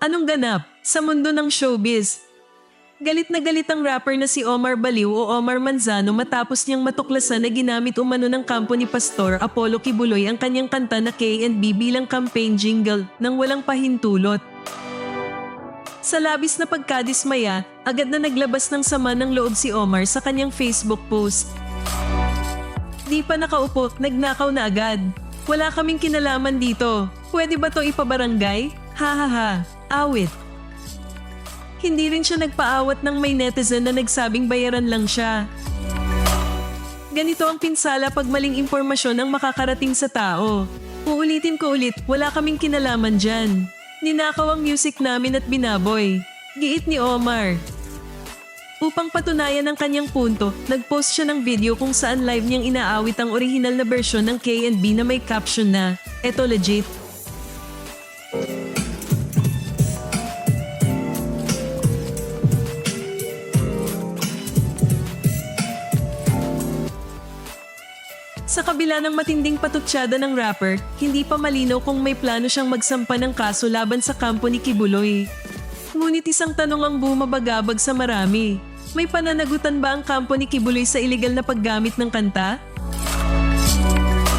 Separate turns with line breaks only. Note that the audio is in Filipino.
Anong ganap sa mundo ng showbiz? Galit na galit ang rapper na si Omar Baliw o Omar Manzano matapos niyang matuklasan na ginamit umano ng kampo ni Pastor Apollo Kibuloy ang kanyang kanta na K&B bilang campaign jingle nang walang pahintulot. Sa labis na pagkadismaya, agad na naglabas ng sama ng loob si Omar sa kanyang Facebook post. Di pa nakaupo, nagnakaw na agad. Wala kaming kinalaman dito. Pwede ba to ipabarangay? Ha ha ha. Awit. Hindi rin siya nagpaawat ng may netizen na nagsabing bayaran lang siya. Ganito ang pinsala pag maling impormasyon ang makakarating sa tao. Uulitin ko ulit, wala kaming kinalaman dyan. Ninakaw ang music namin at binaboy. Giit ni Omar. Upang patunayan ang kanyang punto, nagpost siya ng video kung saan live niyang inaawit ang original na version ng K&B na may caption na, Eto legit. Sa kabila ng matinding patutsyada ng rapper, hindi pa malinaw kung may plano siyang magsampa ng kaso laban sa kampo ni Kibuloy. Ngunit isang tanong ang bumabagabag sa marami. May pananagutan ba ang kampo ni Kibuloy sa iligal na paggamit ng kanta?